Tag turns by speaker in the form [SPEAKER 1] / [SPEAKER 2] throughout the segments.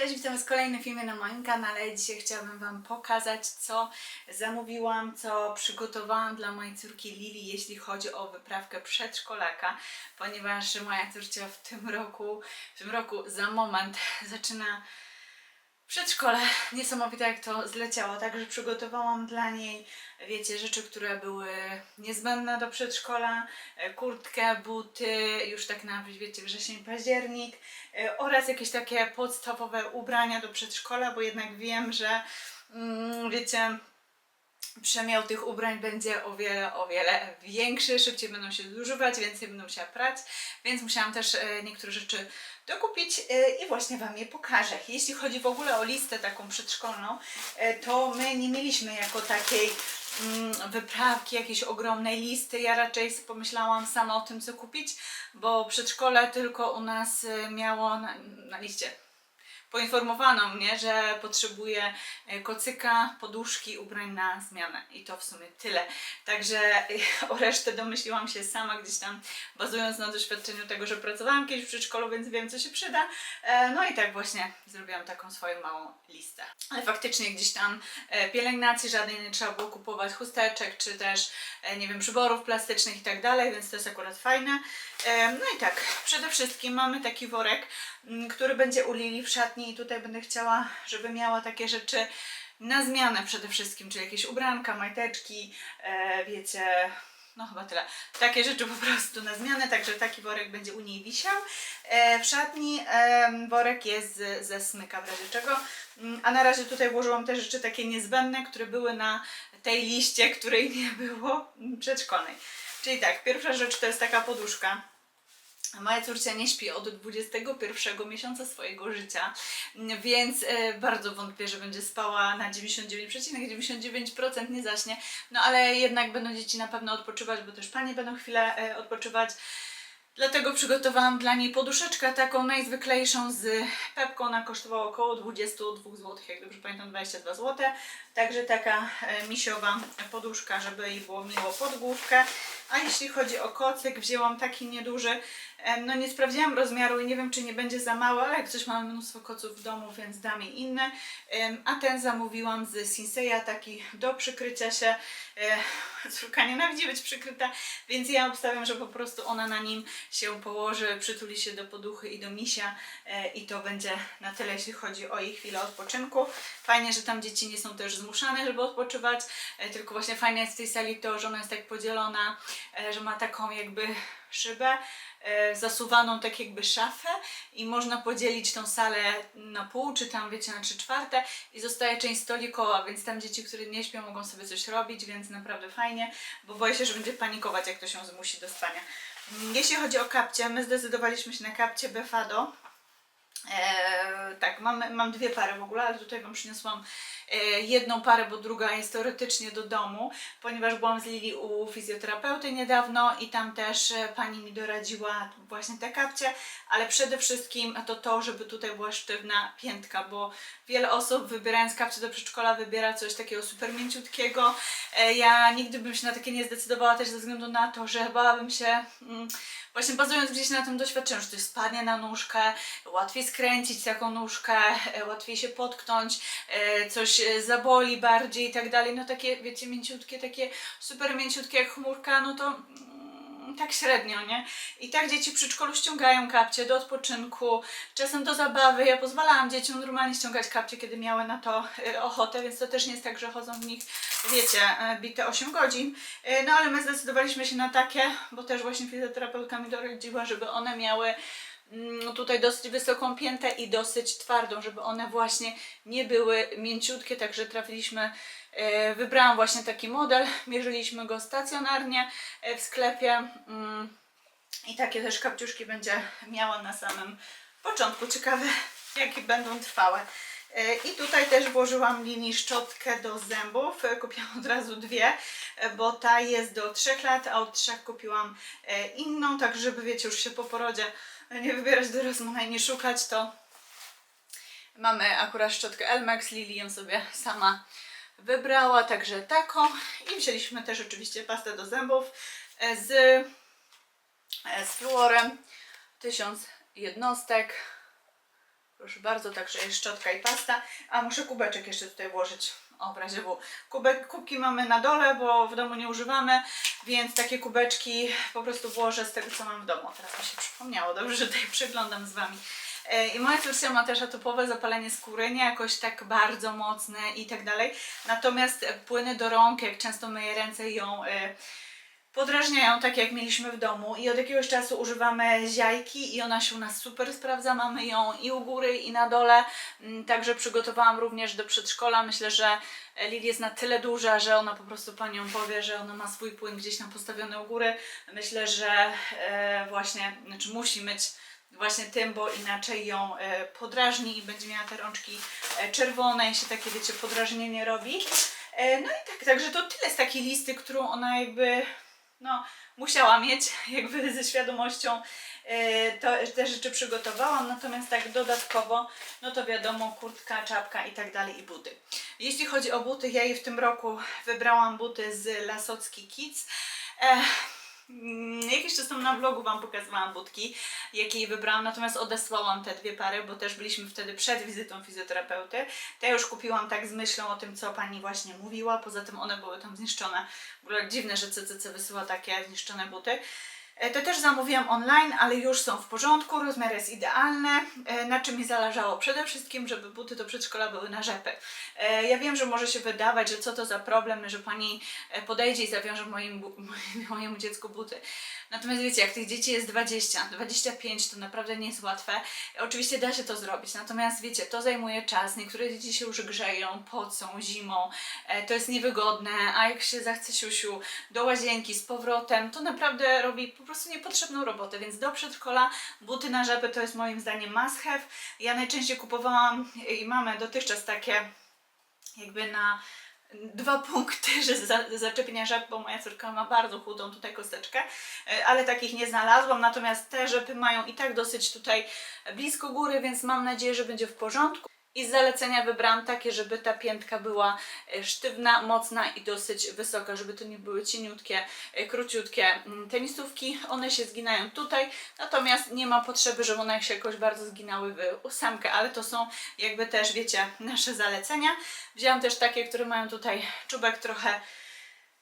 [SPEAKER 1] Cześć, witam z kolejnym filmem na moim kanale. Dzisiaj chciałabym Wam pokazać, co zamówiłam, co przygotowałam dla mojej córki Lili, jeśli chodzi o wyprawkę przedszkolaka, ponieważ moja córcia w tym roku, w tym roku za moment zaczyna przedszkole. Niesamowite jak to zleciało, także przygotowałam dla niej, wiecie, rzeczy, które były niezbędne do przedszkola, e, kurtkę, buty, już tak na, wiecie, wrzesień, październik. E, oraz jakieś takie podstawowe ubrania do przedszkola, bo jednak wiem, że mm, wiecie, przemiał tych ubrań będzie o wiele, o wiele większy, szybciej będą się zużywać, więcej będą musiała prać, więc musiałam też e, niektóre rzeczy dokupić e, i właśnie Wam je pokażę. Jeśli chodzi w ogóle o listę taką przedszkolną, e, to my nie mieliśmy jako takiej mm, wyprawki, jakiejś ogromnej listy. Ja raczej pomyślałam sama o tym, co kupić, bo przedszkole tylko u nas miało na, na liście poinformowano mnie, że potrzebuję e, kocyka, poduszki, ubrań na zmianę i to w sumie tyle. Także e, o resztę domyśliłam się sama gdzieś tam, bazując na doświadczeniu tego, że pracowałam kiedyś w przedszkolu, więc wiem, co się przyda. E, No i tak właśnie zrobiłam taką swoją małą listę. Ale faktycznie gdzieś tam pielęgnacji żadnej nie trzeba było kupować, chusteczek, czy też, nie wiem, przyborów plastycznych i tak dalej, więc to jest akurat fajne. No i tak, przede wszystkim mamy taki worek, m, który będzie u Lili w szatni i tutaj będę chciała, żeby miała takie rzeczy na zmianę przede wszystkim, czyli jakieś ubranka, majteczki, e, wiecie, no chyba tyle. Takie rzeczy po prostu na zmianę, także taki worek będzie u niej wisiał. E, w szatni em, worek jest ze smyka w razie czego. Mm, A na razie tutaj włożyłam te rzeczy takie niezbędne, które były na tej liście, której nie było przedszkolnej. Czyli tak, pierwsza rzecz to jest taka poduszka. Moja córcia nie śpi od 21 miesiąca swojego życia, więc e, bardzo wątpię, że będzie spała na 99,99% nie zaśnie. No ale jednak będą dzieci na pewno odpoczywać, bo też panie będą chwilę e, odpoczywać. Dlatego przygotowałam dla niej poduszeczkę taką najzwyklejszą z pepką. Ona kosztowała około 22 zł, jak dobrze pamiętam 22 zł. Także taka e, misiowa poduszka, żeby jej było miło pod główkę. A jeśli chodzi o kocyk, wzięłam taki nieduży. No nie sprawdziłam rozmiaru i nie wiem, czy nie będzie za mało, ale jak coś mamy mnóstwo koców w domu, więc dam jej inny. Em, A ten zamówiłam z Sinseya, taki do przykrycia się. Córka nienawidzi być przykryta, więc ja obstawiam, że po prostu ona na nim się położy, przytuli się do poduchy i do misia e, i to będzie na tyle, jeśli chodzi o jej chwilę odpoczynku. Fajnie, że tam dzieci nie są też zmuszane, żeby odpoczywać, e, tylko właśnie fajne jest w tej sali to, że ona jest tak podzielona, e, że ma taką jakby szybę, e, zasuwaną tak jakby szafę i można podzielić tą salę na pół, czy tam wiecie na trzy czwarte i zostaje część stolikowa, więc tam dzieci, które nie śpią mogą sobie coś robić, więc naprawdę fajnie, bo boję się, że będzie panikować jak to się zmusi do spania. Jeśli chodzi o kapcie, my zdecydowaliśmy się na kapcie Befado. Eee, tak, mam, mam dwie pary w ogóle, ale tutaj Wam przyniosłam e, jedną parę, bo druga jest teoretycznie do domu, ponieważ byłam z Lili u fizjoterapeuty niedawno i tam też e, pani mi doradziła właśnie te kapcie, ale przede wszystkim to to, żeby tutaj była sztywna piętka, bo wiele osób wybierając kapcie do przedszkola wybiera coś takiego super mięciutkiego. E, Ja nigdy bym się na takie nie zdecydowała też ze względu na to, że bałabym się mm, właśnie bazując gdzieś na tym doświadczeniu, że ktoś spadnie na nóżkę, łatwiej skręcić taką nóżkę, e, łatwiej się potknąć, e, coś zaboli bardziej i tak dalej. No takie, wiecie, mięciutkie, takie super mięciutkie jak chmurka, no to mm, tak średnio, nie? I tak dzieci w przedszkolu ściągają kapcie do odpoczynku, czasem do zabawy. Ja pozwalałam dzieciom normalnie ściągać kapcie, kiedy miały na to e, ochotę, więc to też nie jest tak, że chodzą w nich, wiecie, e, bite 8 godzin. E, No ale my zdecydowaliśmy się na takie, bo też właśnie fizjoterapeutka mi doradziła, żeby one miały mm, tutaj dosyć wysoką piętę i dosyć twardą, żeby one właśnie nie były mięciutkie, także trafiliśmy, wybrałam właśnie taki model, mierzyliśmy go stacjonarnie e, w sklepie mm, i takie też kapciuszki będzie miała na samym początku. Ciekawe jakie będą trwałe. E, I tutaj też włożyłam linii szczotkę do zębów. E, Kupiłam od razu dwie, e, bo ta jest do 3 lat, a od 3 kupiłam e, inną, tak żeby wiecie, już się po porodzie nie wybierać do rozmowy i nie szukać, to mamy akurat szczotkę Elmex, Lili ją sobie sama wybrała, także taką. I wzięliśmy też oczywiście pastę do zębów e, z, e, z fluorem, 1000 jednostek. Proszę bardzo, także jest szczotka i pasta. A muszę kubeczek jeszcze tutaj włożyć. O, w razie W. Kubek, kubki mamy na dole, bo w domu nie używamy, więc takie kubeczki po prostu włożę z tego, co mam w domu. Teraz mi się przypomniało, dobrze, że tutaj przeglądam z Wami. E, I moja córka ma też atopowe zapalenie skóry, nie jakoś tak bardzo mocne i tak dalej. Natomiast płyny do rąk, jak często myję ręce ją e, podrażniają, tak jak mieliśmy w domu. I od jakiegoś czasu używamy ziajki i ona się u nas super sprawdza. Mamy ją i u góry, i na dole. Mm, Także przygotowałam również do przedszkola. Myślę, że Lili jest na tyle duża, że ona po prostu panią powie, że ona ma swój płyn gdzieś tam postawiony u góry. Myślę, że e, właśnie, znaczy musi myć właśnie tym, bo inaczej ją e, podrażni i będzie miała te rączki e, czerwone i się takie, wiecie, podrażnienie robi. E, no i tak, także to tyle z takiej listy, którą ona jakby, no, musiała mieć, jakby ze świadomością to, te rzeczy przygotowałam, natomiast tak dodatkowo, no to wiadomo, kurtka, czapka i tak dalej i buty. Jeśli chodzi o buty, ja jej w tym roku wybrałam buty z Lasocki Kids. E, Mm, Jakiś czas temu na vlogu Wam pokazywałam budki, jakie wybrałam, natomiast odesłałam te dwie pary, bo też byliśmy wtedy przed wizytą fizjoterapeuty. Te już kupiłam tak z myślą o tym, co Pani właśnie mówiła, poza tym one były tam zniszczone. W ogóle dziwne, że CCC wysyła takie zniszczone buty. E, Te też zamówiłam online, ale już są w porządku, rozmiar jest idealny. E, Na czym mi zależało? Przede wszystkim, żeby buty do przedszkola były na rzepy. E, Ja wiem, że może się wydawać, że co to za problem, że pani podejdzie i zawiąże moim, mojemu dziecku buty. Natomiast wiecie, jak tych dzieci jest 20, 25, to naprawdę nie jest łatwe. Oczywiście da się to zrobić, natomiast wiecie, to zajmuje czas. Niektóre dzieci się już grzeją, pocą, zimą, e, to jest niewygodne, a jak się zachce siusiu do łazienki z powrotem, to naprawdę robi po prostu niepotrzebną robotę, więc do przedszkola buty na rzepy to jest moim zdaniem must have. Ja najczęściej kupowałam i mamy dotychczas takie jakby na dwa punkty, że za, zaczepienia rzep, bo moja córka ma bardzo chudą tutaj kosteczkę, e, ale takich nie znalazłam, natomiast te rzepy mają i tak dosyć tutaj blisko góry, więc mam nadzieję, że będzie w porządku. I z zalecenia wybrałam takie, żeby ta piętka była e, sztywna, mocna i dosyć wysoka, żeby to nie były cieniutkie, e, króciutkie mm, tenisówki. One się zginają tutaj, natomiast nie ma potrzeby, żeby one się jakoś bardzo zginały w ósemkę, ale to są jakby też, wiecie, nasze zalecenia. Wzięłam też takie, które mają tutaj czubek trochę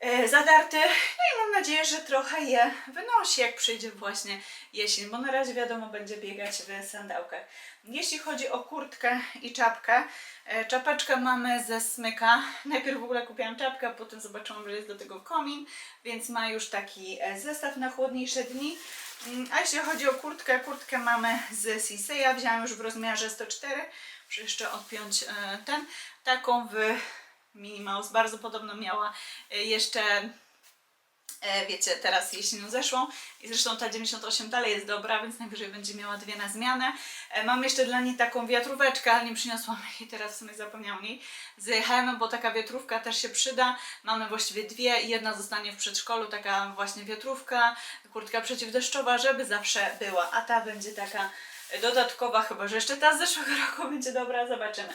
[SPEAKER 1] e, zadarty. No i mam nadzieję, że trochę je wynosi, jak przyjdzie właśnie jesień, bo na razie wiadomo będzie biegać w sandałkach. Jeśli chodzi o kurtkę i czapkę, e, czapeczkę mamy ze smyka. Najpierw w ogóle kupiłam czapkę, potem zobaczyłam, że jest do tego komin, więc ma już taki e, zestaw na chłodniejsze dni. Mm, A jeśli chodzi o kurtkę, kurtkę mamy z Siseya, wzięłam już w rozmiarze 104, muszę jeszcze odpiąć ten, taką w Minnie Mouse, bardzo podobno miała e, jeszcze E, wiecie, teraz jesienią zeszłą i zresztą ta 98 dalej jest dobra, więc najwyżej będzie miała dwie na zmianę. E, Mam jeszcze dla niej taką wiatróweczkę, ale nie przyniosłam jej teraz w sumie zapomniałam z H&M, bo taka wiatrówka też się przyda. Mamy właściwie dwie i jedna zostanie w przedszkolu, taka właśnie wiatrówka, kurtka przeciwdeszczowa, żeby zawsze była, a ta będzie taka dodatkowa, chyba że jeszcze ta z zeszłego roku będzie dobra, zobaczymy.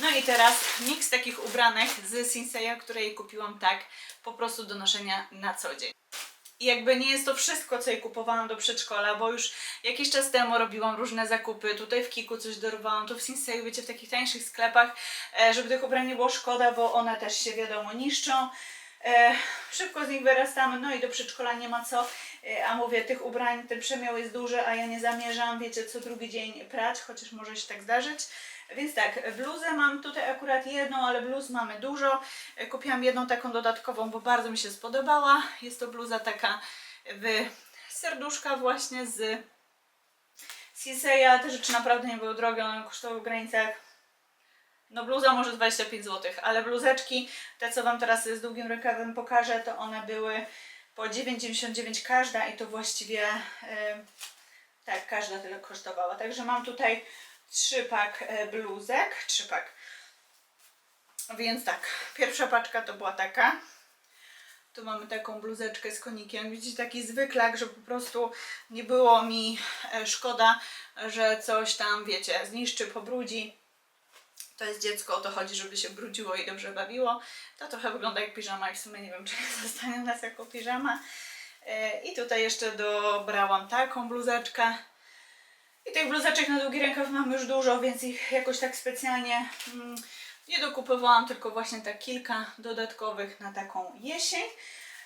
[SPEAKER 1] No i teraz miks takich ubranek z Sinseya, które jej kupiłam tak po prostu do noszenia na co dzień. I jakby nie jest to wszystko, co jej kupowałam do przedszkola, bo już jakiś czas temu robiłam różne zakupy. Tutaj w Kiku coś dorwałam, tu w Sinseyu, wiecie, w takich tańszych sklepach, e, żeby tych ubrań nie było szkoda, bo one też się wiadomo niszczą. E, szybko z nich wyrastamy, no i do przedszkola nie ma co. E, a mówię, tych ubrań, ten przemiał jest duży, a ja nie zamierzam, wiecie, co drugi dzień prać, chociaż może się tak zdarzyć. Więc tak, bluzę mam tutaj akurat jedną, ale bluz mamy dużo. E, Kupiłam jedną taką dodatkową, bo bardzo mi się spodobała. Jest to bluza taka w serduszka właśnie z Siseya. Te rzeczy naprawdę nie były drogie, one kosztowały w granicach no bluza może 25 zł, ale bluzeczki, te co Wam teraz z długim rękawem pokażę, to one były po 9,99 każda i to właściwie e, tak, każda tyle kosztowała. Także mam tutaj trzy pak e, bluzek, trzy pak. Więc tak, pierwsza paczka to była taka. Tu mamy taką bluzeczkę z konikiem. Widzicie, taki zwyklak, że po prostu nie było mi e, szkoda, że coś tam, wiecie, zniszczy, pobrudzi. To jest dziecko, o to chodzi, żeby się brudziło i dobrze bawiło. To trochę wygląda jak piżama i w sumie nie wiem, czy zostanie u nas jako piżama. E, I tutaj jeszcze dobrałam taką bluzeczkę. I tych bluzeczek na długi rękaw mam już dużo, więc ich jakoś tak specjalnie mm, nie dokupowałam, tylko właśnie tak kilka dodatkowych na taką jesień.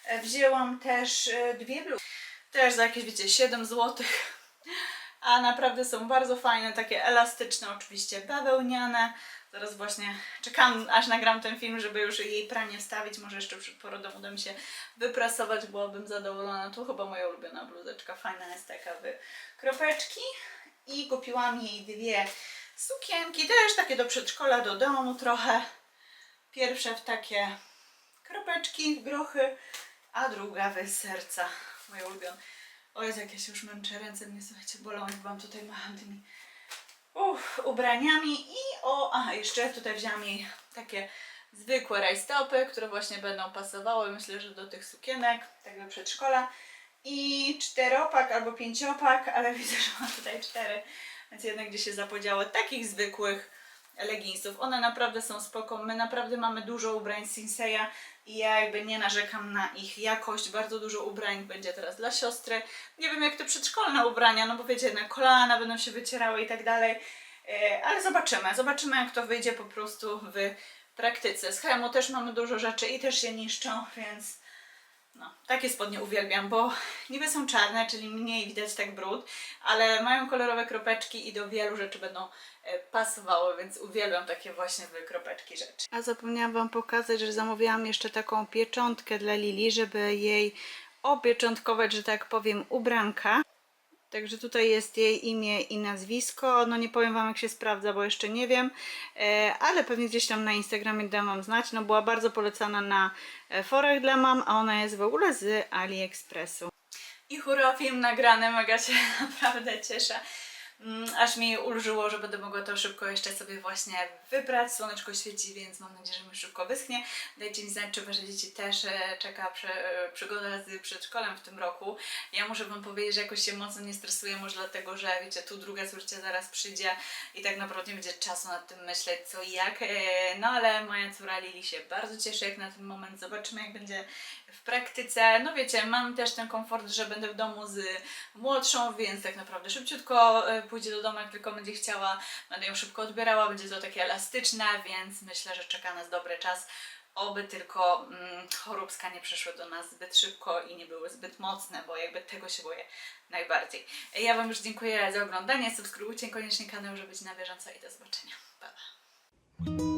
[SPEAKER 1] E, Wzięłam też e, dwie bluzy, też za jakieś wiecie 7 zł. A naprawdę są bardzo fajne, takie elastyczne, oczywiście bawełniane. Zaraz właśnie czekam, aż nagram ten film, żeby już jej pranie wstawić. Może jeszcze przed porodem uda mi się wyprasować, byłabym zadowolona. Tu chyba moja ulubiona bluzeczka, fajna jest taka w kropeczki. I kupiłam jej dwie sukienki, też takie do przedszkola, do domu trochę. Pierwsza w takie kropeczki, grochy, a druga w serca, moje ulubione. O jak ja się już męczę, ręce mnie, słuchajcie, bolą, jak wam tutaj macham tymi uff, ubraniami. I o, aha, jeszcze tutaj wzięłam jej takie zwykłe rajstopy, które właśnie będą pasowały, myślę, że do tych sukienek, tak do przedszkola. I czteropak albo pięciopak, ale widzę, że mam tutaj cztery, więc jednak gdzieś się zapodziały takich zwykłych leginsów. One naprawdę są spoko. My naprawdę mamy dużo ubrań Sinseya i ja jakby nie narzekam na ich jakość. Bardzo dużo ubrań będzie teraz dla siostry. Nie wiem jak te przedszkolne ubrania, no bo wiecie, na kolana będą się wycierały i tak dalej. E, Ale zobaczymy. Zobaczymy jak to wyjdzie po prostu w praktyce. Z Hemu też mamy dużo rzeczy i też się niszczą, więc no, takie spodnie uwielbiam, bo niby są czarne, czyli mniej widać tak brud, ale mają kolorowe kropeczki i do wielu rzeczy będą e, pasowały, więc uwielbiam takie właśnie w kropeczki rzeczy. A zapomniałam Wam pokazać, że zamówiłam jeszcze taką pieczątkę dla Lili, żeby jej opieczątkować, że tak powiem, ubranka. Także tutaj jest jej imię i nazwisko. No nie powiem Wam jak się sprawdza, bo jeszcze nie wiem, e, ale pewnie gdzieś tam na Instagramie dam Wam znać. No była bardzo polecana na e, forach dla mam, a ona jest w ogóle z AliExpressu. I hurra, film nagrany, mega się naprawdę cieszę. Mm, Aż mi ulżyło, że będę mogła to szybko jeszcze sobie właśnie wybrać. Słoneczko świeci, więc mam nadzieję, że mi szybko wyschnie. Dajcie mi znać, czy Wasze dzieci też e, czeka e, przygoda z przedszkolem w tym roku. Ja muszę Wam powiedzieć, że jakoś się mocno nie stresuję, może dlatego, że wiecie, tu druga córcia zaraz przyjdzie i tak naprawdę nie będzie czasu nad tym myśleć, co i jak. E, No ale moja córa Lili się bardzo cieszy jak na ten moment. Zobaczymy, jak będzie w praktyce. No wiecie, mam też ten komfort, że będę w domu z młodszą, więc tak naprawdę szybciutko pójdzie do domu, jak tylko będzie chciała. Będę ją szybko odbierała, będzie to takie elastyczne, więc myślę, że czeka nas dobry czas. Oby tylko mm, choróbska nie przyszły do nas zbyt szybko i nie były zbyt mocne, bo jakby tego się boję najbardziej. Ja Wam już dziękuję za oglądanie. Subskrybujcie koniecznie kanał, żeby być na bieżąco i do zobaczenia. Pa, pa.